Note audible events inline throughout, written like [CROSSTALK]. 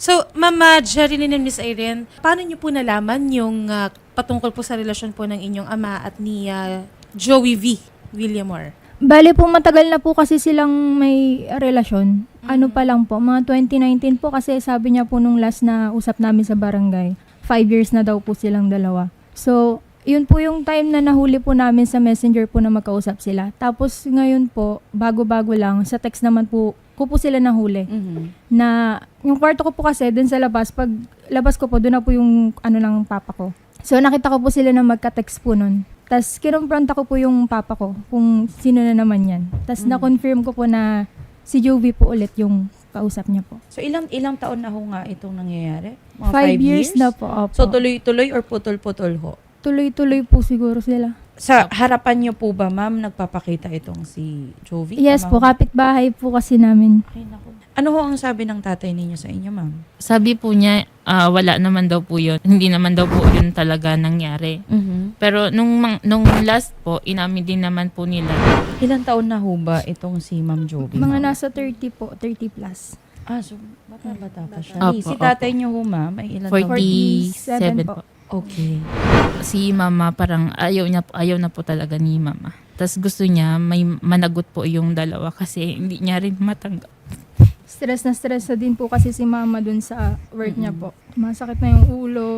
So, Mama Jerry and Miss Irene, paano niyo po nalaman yung ah, patungkol po sa relasyon po ng inyong ama at ni ah, Joey V. Williamore? Bale po, matagal na po kasi silang may relasyon. Ano pa lang po, mga 2019 po kasi sabi niya po nung last na usap namin sa barangay, five years na daw po silang dalawa. So, yun po yung time na nahuli po namin sa messenger po na magkausap sila. Tapos ngayon po, bago-bago lang, sa text naman po, ko po sila nahuli. Mhm. Na, yung kwarto ko po kasi, dun sa labas, pag labas ko po, doon na po yung ano ng papa ko. So, nakita ko po sila na magka-text po nun. Tapos, kinumpronta ko po yung papa ko kung sino na naman yan. Tapos, Mm. na-confirm ko po na si Jovi po ulit yung kausap niya po. So ilang ilang taon na ho nga itong nangyayari? Mga Five, years, na po. Opo. So tuloy-tuloy or putol-putol ho? Tuloy-tuloy po siguro sila. Sa harapan niyo po ba, ma'am, nagpapakita itong si Jovi? Yes po, kapitbahay po kasi namin. Ay, naku. Ano ho ang sabi ng tatay ninyo sa inyo, ma'am? Sabi po niya, ah, wala naman daw po yun. Hindi naman daw po yun talaga nangyari. Mhm. Pero nung, mang- nung last po, inamin din naman po nila. Ilang taon na ho ba itong si Ma'am Jovi? Mga ma'am? nasa 30 po, 30 plus. Ah, so bata-bata pa siya. Opo, si opo. tatay niyo ho, ma'am, ay ilang taon? 47 po. Okay. Si mama parang ayaw, niya, ayaw na po talaga ni mama. Tapos gusto niya may managot po yung dalawa kasi hindi niya rin matanggap. Stress na stress na din po kasi si mama dun sa work niya po. Masakit na yung ulo.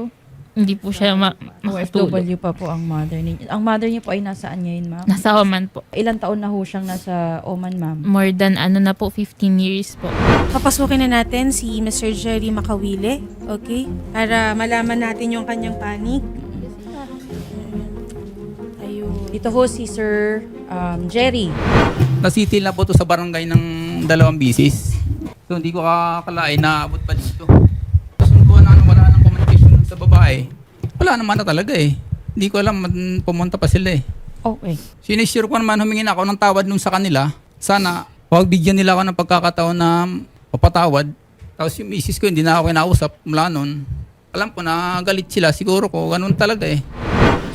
Hindi po siya ma- makatulog. OFW pa po ang mother niyo. Ang mother niyo po ay nasaan ngayon, ma'am? Nasa Oman po. Ilang taon na ho siyang nasa Oman, ma'am? More than ano na po, 15 years po. Papasukin na natin si Mr. Jerry Makawile, okay? Para malaman natin yung kanyang panig. Ayun. Ito ho si Sir um, Jerry. Nasitil na po to sa barangay ng dalawang bisis. So hindi ko kakalain na abot pa dito. Tapos nung ko na wala nang communication babae. Wala naman na talaga eh. Hindi ko alam man- pumunta pa sila eh. Okay. Sinisure ko naman humingi na ako ng tawad nung sa kanila. Sana huwag bigyan nila ako ng pagkakataon na papatawad. Tapos yung misis ko hindi na ako kinausap mula nun. Alam ko na galit sila. Siguro ko ganun talaga eh.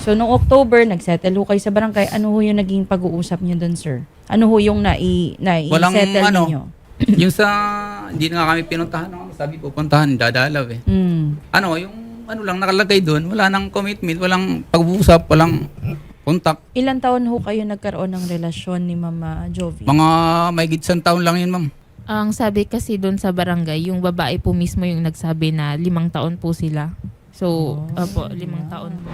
So, noong October, nagsettle ho kayo sa barangay. Ano ho yung naging pag-uusap niyo doon, sir? Ano ho yung nai, Walang nai-settle ano. ninyo? yung sa hindi na nga kami pinuntahan. no? Sabi pupuntahan, dadalaw eh. Mm. ano, yung ano lang nakalagay doon, wala nang commitment, walang pag-uusap, walang contact. Ilan taon ho kayo nagkaroon ng relasyon ni Mama Jovi? Mga may gitsang taon lang yun, ma'am. Ang sabi kasi doon sa barangay, yung babae po mismo yung nagsabi na limang taon po sila. So, opo, limang taon po.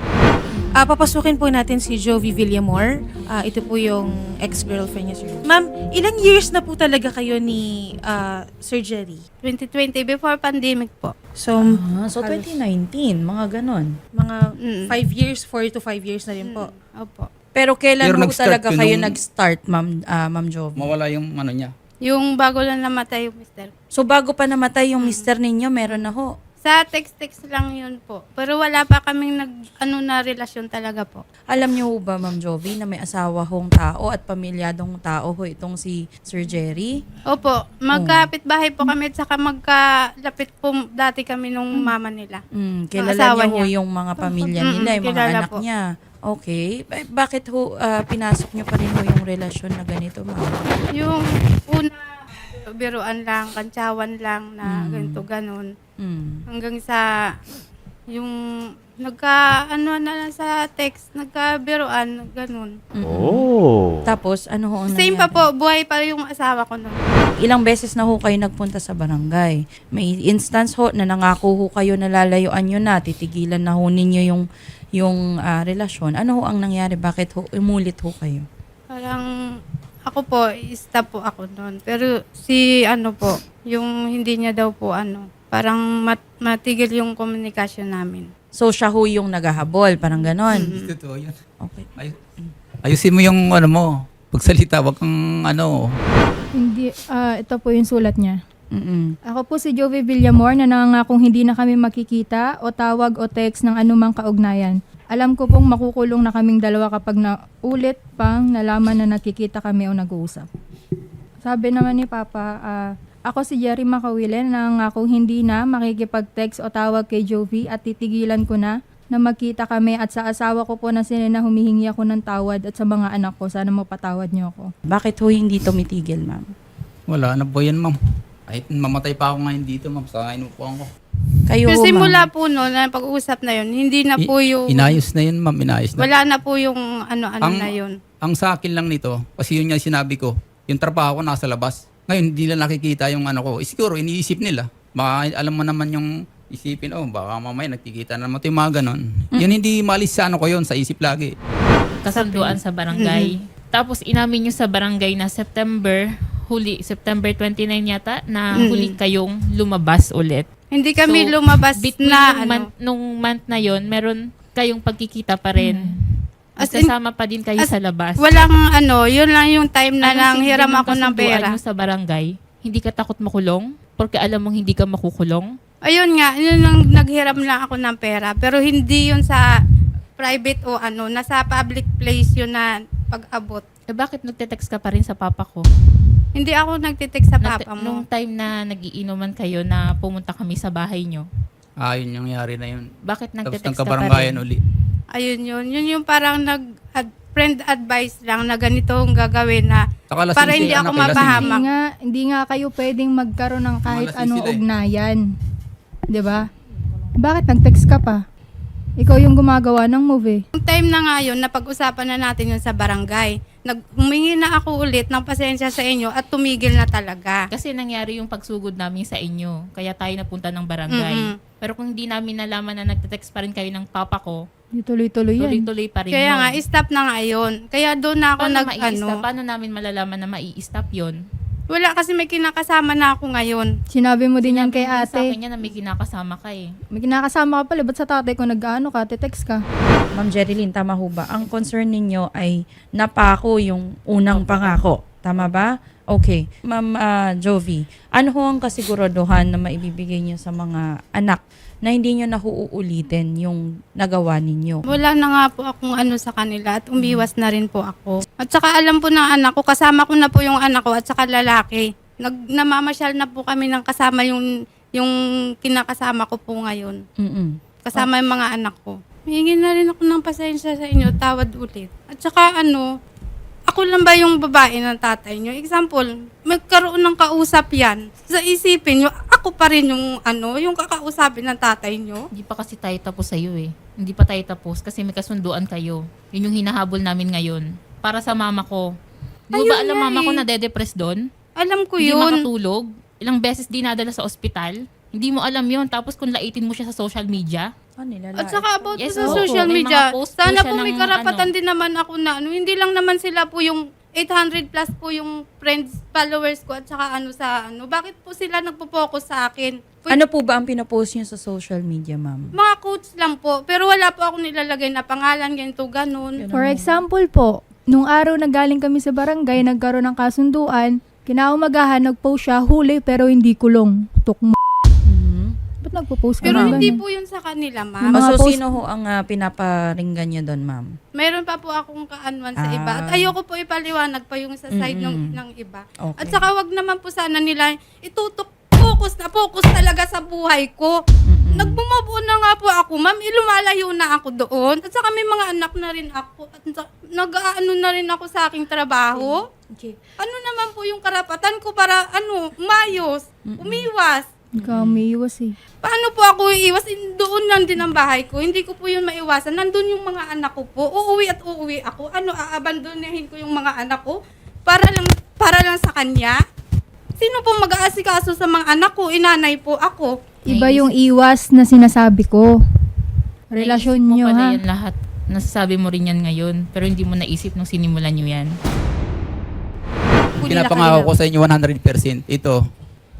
Ah, papasukin po natin si Jovi Villamor. Ah, ito po yung ex-girlfriend niya, sir. Ma'am, ilang years na po talaga kayo ni ah, Sir Jerry? 2020, before pandemic po. So, Ah, so 2019, mga ganon. mga Mm. 5 years, 4 to 5 years na rin po. Opo. Pero kailan Pero nag-start talaga kayo nung- nag-start, Ma'am, ah, Ma'am Jovi? Mawala yung ano niya. Yung bago lang namatay yung mister. So, bago pa namatay yung mister ninyo, meron na ho. Sa text-text lang yun po. Pero wala pa kaming nag, ano na relasyon talaga po. Alam niyo ho ba, Ma'am Jovi, na may asawa hong tao at pamilyadong tao ho itong si Sir Jerry? Opo, magkapit bahay po kami at saka magkalapit po dati kami nung mama nila. Mm, kilala asawa niya ho niya. yung mga pamilya nila, yung mga kilala anak po. niya. Okay. Ba- bakit ho ah, pinasok niyo pa rin ho yung relasyon na ganito, ma'am? Yung una, biruan lang, kantsawan lang na Mm. ganito, ganun. Mm. Hanggang sa yung nagka ano na lang sa text, nagkabiruan, ganun. Oh. Tapos, ano ho ang Same pa nangyari? po, buhay pa yung asawa ko nun. Ilang beses na ho kayo nagpunta sa barangay. May instance ho na nangako ho kayo na lalayuan nyo na, titigilan na ho ninyo yung, yung ah, relasyon. Ano ho ang nangyari? Bakit ho umulit ho kayo? Parang ako po, stop po ako noon. Pero si ano po, yung hindi niya daw po ano, parang mat- matigil yung komunikasyon namin. So, siya ho yung naghahabol, parang ganon. Totoo yan. Okay. Ay- ayusin mo yung ano mo, pagsalita, wag kang ano, Hindi, ah, ito po yung sulat niya. Mm-mm. Ako po si Jovi Villamor na nangangakong hindi na kami makikita o tawag o text ng anumang kaugnayan. Alam ko pong makukulong na kaming dalawa kapag na ulit pang nalaman na nakikita kami o nag-uusap. Sabi naman ni Papa, ah, ako si Jerry Makawile na nangangakong hindi na makikipag-text o tawag kay Jovi at titigilan ko na na magkita kami at sa asawa ko po na sinina humihingi ako ng tawad at sa mga anak ko, sana mapatawad niyo ako. Bakit ho hindi tumitigil, ma'am? wala na po yan, ma'am. Kahit mamatay pa ako ngayon dito, ma'am, sa inupuan ko. Kayo Pero ho, simula ma'am. po no, na pag-uusap na yun, hindi na I- po yung... Inayos na yun, ma'am, inayos na. Wala na po yung ano-ano Ang- na yun. Ang sa akin lang nito, kasi yun nga sinabi ko, yung trabaho ko nasa labas. Ngayon, hindi nila nakikita yung ano ko. Eh, siguro, iniisip nila. Baka alam mo naman yung isipin, oh, baka mamaya nagkikita na naman ito yung mga ganon. Yun hindi malis sa ano ko yun, sa isip lagi. kasunduan sa barangay. Tapos inamin nyo sa barangay na September, huli, September 29 yata, na Mm. huli kayong lumabas ulit. Hindi kami So, lumabas Between na nung, ano. month, nung month na yon meron kayong pagkikita pa rin. As in- Kasama pa din kayo as- sa labas. Walang ano, yun lang yung time na Anong lang hiram ako ng pera. nyo sa barangay? Hindi ka takot makulong? Porque alam mong hindi ka makukulong? Ayun nga, yun lang naghiram lang ako ng pera. Pero hindi yun sa private o ano, nasa public place yun na pag-abot. Eh bakit nagte-text ka pa rin sa papa ko? Hindi ako nagtitext sa Nagte- papa Nung mo. time na nagiinuman kayo na pumunta kami sa bahay nyo, Ah, yun yung nangyari na yun. bakit Tapos nagte-text ka pa nagkabaranggayan rin? uli. Ayun yun. Yun yung parang nag ad- friend advice lang na ganito ang gagawin na Saka lasing Para si hindi anak ako eh, lasing. mapahama. Hindi nga, hindi nga kayo pwedeng magkaroon ng kahit Malasing anong sila eh. ugnayan. 'Di ba? Bakit nag-text ka pa? Ikaw yung gumagawa ng movie. Yung time na nga yun, napag-usapan na natin yun sa barangay. Nag, humingi na ako ulit ng pasensya sa inyo at tumigil na talaga. Kasi nangyari yung pagsugod namin sa inyo. Kaya tayo napunta ng barangay. Mhm. Pero kung hindi namin nalaman na nagte-text pa rin kayo ng papa ko, tuloy-tuloy yan. tuloy-tuloy pa rin Kaya yun. nga, stop na nga yun. Kaya doon na ako paano, nag, mai-stop? ano, paano namin malalaman na mai-stop yun? Wala kasi may kinakasama na ako ngayon. Sinabi mo din yan kay Sinabi mo Sa ate. akin yan na may kinakasama ka eh. May kinakasama ka pala. Ba't sa tatay ko nag-ano ka? Te-text ka. Ma'am Jerilyn, tama ho ba? Ang concern ninyo ay napako yung unang pangako. Tama ba? Okay. Ma'am ah, Jovi, ano ho ang kasiguraduhan na maibibigay niyo sa mga anak na hindi nyo nahuulitin yung nagawa ninyo? Wala na nga po akong ano sa kanila at umiwas na rin po ako. At saka alam po ng anak ko, kasama ko na po yung anak ko at saka lalaki. Nag, namamasyal na po kami ng kasama yung, yung kinakasama ko po ngayon. Mm-mm. Kasama yung mga anak ko. Hingi na rin ako ng pasensya sa inyo, tawad ulit. At saka ano, ako lang ba yung babae ng tatay nyo? Example, magkaroon ng kausap yan. Sa isipin nyo, ako pa rin yung ano, yung kakausapin ng tatay nyo. Hindi pa kasi tayo tapos sa'yo eh. Hindi pa tayo tapos kasi may kasunduan kayo. Yun yung hinahabol namin ngayon. Para sa mama ko. Di mo ba Ayun alam nga mama ko eh. na depress doon? Alam ko Hindi yun. makatulog. Ilang beses dinadala sa ospital. Hindi mo alam yon Tapos kung laitin mo siya sa social media, Ah, nilalait. At saka about Yes, po sa oo. social May media, post po sana siya po may ng karapatan ano. din naman ako na ano, hindi lang naman sila po yung 800 plus po yung friends, followers ko at saka ano sa ano. Bakit po sila nagpo-focus sa akin? Pwede- Ano po ba ang pinopost niyo sa social media, ma'am? Mga quotes lang po, pero wala po ako nilalagay na pangalan, ganito, ganun. For example po, nung araw na galing kami sa barangay, nagkaroon ng kasunduan, kinaumagahan, nag-post siya, huli pero hindi kulong. Tukmo. Mhm. Ba't nagpo-post ka Pero ng hindi ganun? po yun sa kanila, ma'am. mga so, post- sino ho ang ah, pinaparinggan niyo doon, ma'am? Meron pa po akong kaanwan sa Ah. iba. At ayoko po ipaliwanag pa yung sa side ng, ng iba. Okay. At saka wag naman po sana nila itutok focus na focus talaga sa buhay ko. Nagbumabuo na nga po ako, ma'am. Ilumalayo na ako doon. At saka may mga anak na rin ako. At nag-aano na rin ako sa aking trabaho. Okay. Ano naman po yung karapatan ko para ano, umayos, umiwas. Ikaw may iwas eh. Paano po ako iiwas? In- Doon lang din ang bahay ko. Hindi ko po yun maiwasan. Nandun yung mga anak ko po. Uuwi at uuwi ako. Ano, aabandonahin ko yung mga anak ko para lang para lang sa kanya? Sino po mag-aasikaso sa mga anak ko? Inanay po ako. Iba yung iwas na sinasabi ko. Relasyon naisip mo nyo pala ha. yan lahat. Nasasabi mo rin yan ngayon. Pero hindi mo naisip nung sinimulan nyo yan. Pinapangako ko sa inyo 100%. Ito,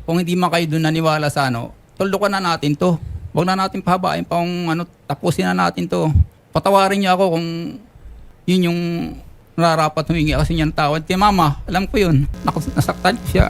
kung hindi man kayo doon naniwala sa ano, tuldukan na natin to. Huwag na natin pahabain pa kung ano, tapusin na natin to. Patawarin niyo ako kung yun yung nararapat humingi kasi niya ng tawad. Kay mama, alam ko yun. Naku, nasaktan ko siya.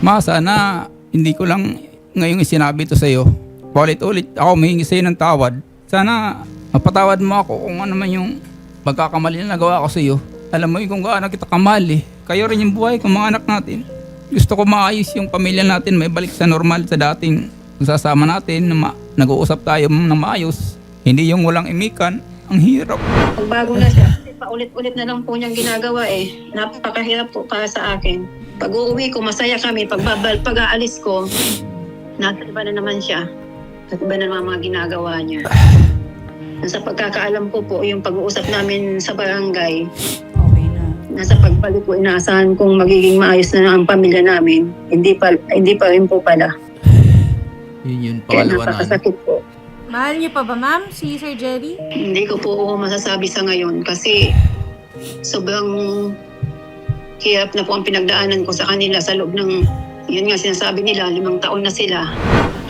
Ma, sana hindi ko lang ngayong sinabi to sa iyo. Paulit-ulit ako humingi sa iyo ng tawad. Sana mapatawad mo ako kung ano man yung pagkakamali na nagawa ko sa iyo. Alam mo yun kung gaano kita kamali. Kayo rin yung buhay ko, mga anak natin. Gusto ko maayos yung pamilya natin, may balik sa normal sa dating sasama natin na ma- nag-uusap tayo ng maayos. Hindi yung walang imikan. Ang hirap. Pagbago na siya. Paulit-ulit na lang po niyang ginagawa eh. Napakahirap po para sa akin. Pag uuwi ko, masaya kami. Pag, babal, pag aalis ko, nasa iba na naman siya. At iba na naman mga ginagawa niya. Sa pagkakaalam ko po, yung pag-uusap namin sa barangay, Okay na. nasa pagbalik ko, inaasahan kong magiging maayos na ang pamilya namin. Hindi pa, hindi pa rin po pala. Yun yun, Kaya pangalawa na. napakasakit po. Mahal niyo pa ba, ma'am, si Sir Jerry? Hindi ko po masasabi sa ngayon kasi sobrang hirap na po ang pinagdaanan ko sa kanila sa loob ng, yun nga sinasabi nila, limang taon na sila.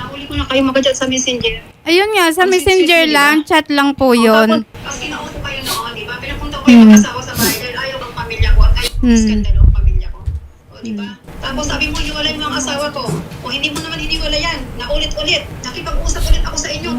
Nahuli ko na kayo magka sa messenger. Ayun nga, sa Ang messenger sweet-sweet, lang, chat lang po O, yun. Tapos kinausap kayo noon, di ba? Pinapunta ko yung mag-asawa sa bahay dahil ayaw ang pamilya ko at ayaw ang Hmm. skandalo ang pamilya ko. O, di ba? Tapos sabi mo, hiwalay mo ang asawa ko. O hindi mo naman hiniwalay yan. Naulit-ulit. Nakipag-usap ulit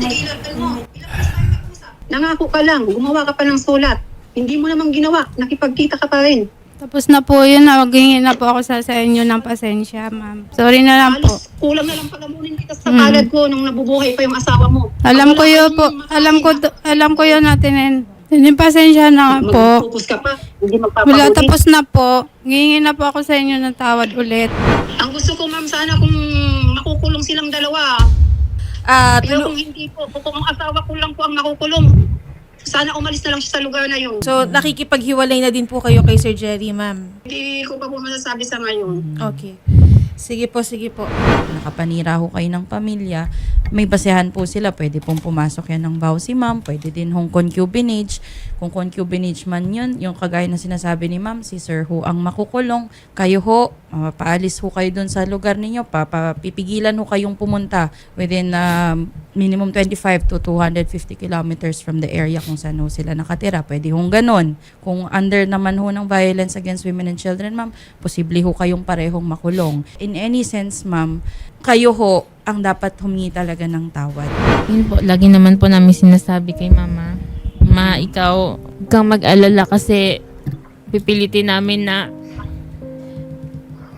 ako sa inyo. Tigilan ka mo. Ilang beses tayo nag-usap? Nangako ka lang. Gumawa ka pa ng sulat. Hindi mo naman ginawa. Nakipagkita ka pa rin. Tapos na po yun, naghingi na po ako sa, sa inyo ng pasensya, ma'am. Sorry na lang po. Halos kulang na lang palamunin kita sa palad ko nung nabubuhay pa yung asawa mo. Alam ko Wala yun po, alam ko, alam ko yun natin. Hindi pasensya na po. Magpupus ka pa. Hindi Wala, magpapahuli. tapos na po. Ngingi na po ako sa inyo ng tawad ulit. Ang gusto ko ma'am sana kung makukulong silang dalawa. Ah, Pero kung hindi po, kung ang asawa ko lang po ang nakukulong, sana umalis na lang siya sa lugar na yun. so, nakikipaghiwalay na din po kayo kay Sir Jerry, ma'am. Hindi ko pa po masasabi sa ngayon. Okay. Sige po, sige po. nakapanira ho kayo ng pamilya, may basehan po sila. Pwede pong pumasok yan ng vow si ma'am. Pwede din hong concubinage. Kung concubinage man yun, yung kagaya na sinasabi ni ma'am, si sir ho ang makukulong. Kayo ho, mapaalis ho kayo dun sa lugar ninyo. Papipigilan ho kayong pumunta within um, minimum 25 to 250 kilometers from the area kung saan ho sila nakatira. Pwede hong ganun. Kung under naman ho ng violence against women and children, ma'am, posible ho kayong parehong makulong. In any sense, ma'am, kayo ho ang dapat humingi talaga ng tawad. Yun po, lagi naman po namin sinasabi kay mama, ma, ikaw, kang mag-alala kasi pipilitin namin na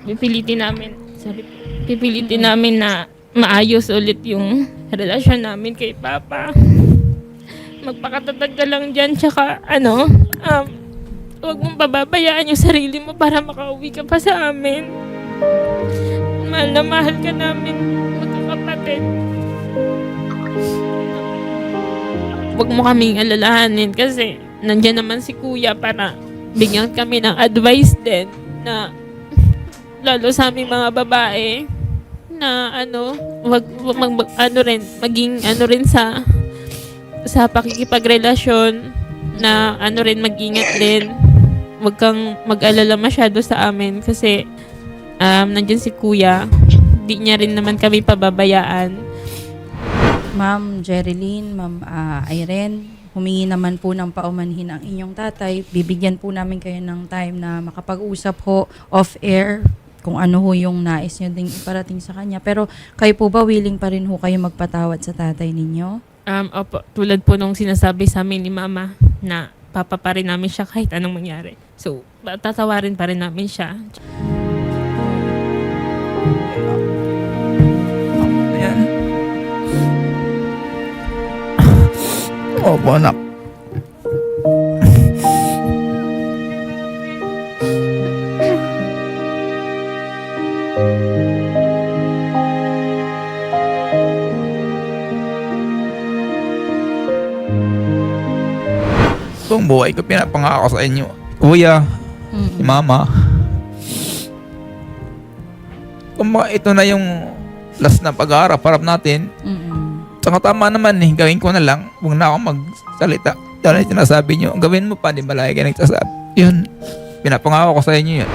pipilitin namin sorry, pipilitin namin na maayos ulit yung relasyon namin kay Papa. Magpakatatag ka lang dyan, tsaka ano, um, huwag mong pababayaan yung sarili mo para makauwi ka pa sa amin. Mahal na mahal ka namin, magkakapatid. Huwag mo kaming alalahanin kasi nandyan naman si kuya para bigyan kami ng advice din na lalo sa aming mga babae na ano, wag, wag mag, mag- ano rin, maging ano rin sa sa pakikipagrelasyon na ano rin mag-ingat din. Huwag kang mag-alala masyado sa amin kasi um, nandyan si kuya. Di niya rin naman kami pababayaan. Ma'am Jerilyn, Ma'am ah, Irene, humingi naman po ng paumanhin ang inyong tatay. Bibigyan po namin kayo ng time na makapag-usap ho off-air kung ano ho yung nais nyo ding iparating sa kanya. Pero kayo po ba willing pa rin ho kayo magpatawad sa tatay ninyo? Um, opo, tulad po nung sinasabi sa amin ni mama na papa pa rin namin siya kahit anong mangyari. So, tatawarin pa rin namin siya. Opo, anak. Buong buhay ko pinapangako sa inyo. Kuya, si mama. Kung ito na yung last na pag-aarap-harap natin, Mm-mm. Saka tama naman eh, gawin ko na lang. Huwag na akong magsalita. Ang sinasabi nyo. Gawin mo pa, di ba lagi ka nagsasabi? Yun, pinapangako ko sa inyo yun.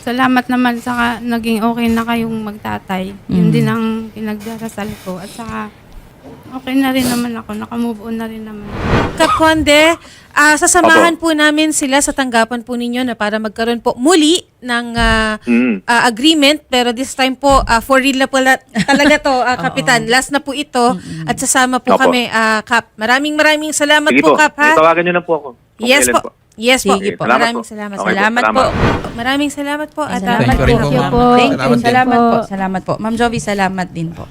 Salamat naman sa naging okay na kayong magtatay. Mm. Yun din ang pinagdarasal ko. At saka okay na rin naman ako. Nakamove on na rin naman. Kap Conde, ah, sasamahan po namin sila sa tanggapan po ninyo na para magkaroon po muli ng ah, Mm. ah, agreement pero this time po ah, for real na pala [LAUGHS] talaga to ah, kapitan last na po ito at sasama po Opo. kami ah, kap maraming maraming salamat Sige po po, kap ha tawagan nyo na po ako. Kung yes kailan po yes po Sige po. maraming Salamat salamat po. Okay po, Salamat salamat. po. maraming salamat po at Salamat Thank you po, Thank you po. Salamat po. po. Salamat po. Ma'am Jovi, salamat din po.